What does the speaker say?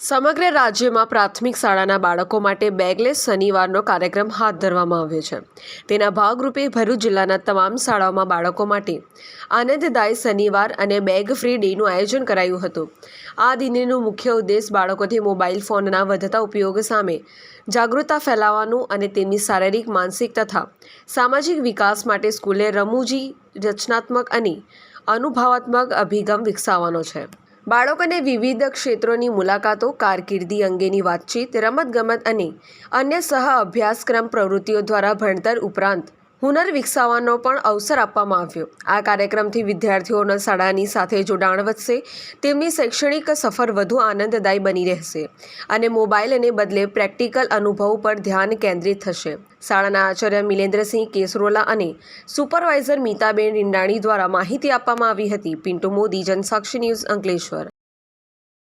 સમગ્ર રાજ્યમાં પ્રાથમિક શાળાના બાળકો માટે બેગલેસ શનિવારનો કાર્યક્રમ હાથ ધરવામાં આવ્યો છે. તેના ભાગરૂપે ભરૂચ જિલ્લાના તમામ શાળાઓમાં બાળકો માટે આનંદદાયી શનિવાર અને બેગ ફ્રી ડેનું આયોજન કરાયું હતું. આ દિનનો મુખ્ય ઉદ્દેશ બાળકોથી મોબાઈલ ફોનના વધતા ઉપયોગ સામે જાગૃતતા ફેલાવવાનું અને તેમની શારીરિક, માનસિક તથા સામાજિક વિકાસ માટે સ્કૂલે રમૂજી, રચનાત્મક અને અનુભવાત્મક અભિગમ વિકસાવવાનો છે. બાળકોને વિવિધ ક્ષેત્રોની મુલાકાતો, કારકિર્દી અંગેની વાતચીત, રમતગમત અને અન્ય સહ અભ્યાસક્રમ પ્રવૃત્તિઓ દ્વારા ભણતર ઉપરાંત હુનર વિકસાવવાનો પણ અવસર આપવામાં આવ્યો. આ કાર્યક્રમથી વિદ્યાર્થીઓના શાળાની સાથે જોડાણ વધશે, તેમની શૈક્ષણિક સફર વધુ આનંદદાયી બની રહેશે અને મોબાઈલને બદલે પ્રેક્ટિકલ અનુભવ પર ધ્યાન કેન્દ્રિત થશે. શાળાના આચાર્ય મિલેન્દ્રસિંહ કેસરોલા અને સુપરવાઇઝર મીતાબેન રિંડાણી દ્વારા માહિતી આપવામાં આવી હતી. પિન્ટુ મોદી, જનસાક્ષી ન્યૂઝ અંકલેશ્વર.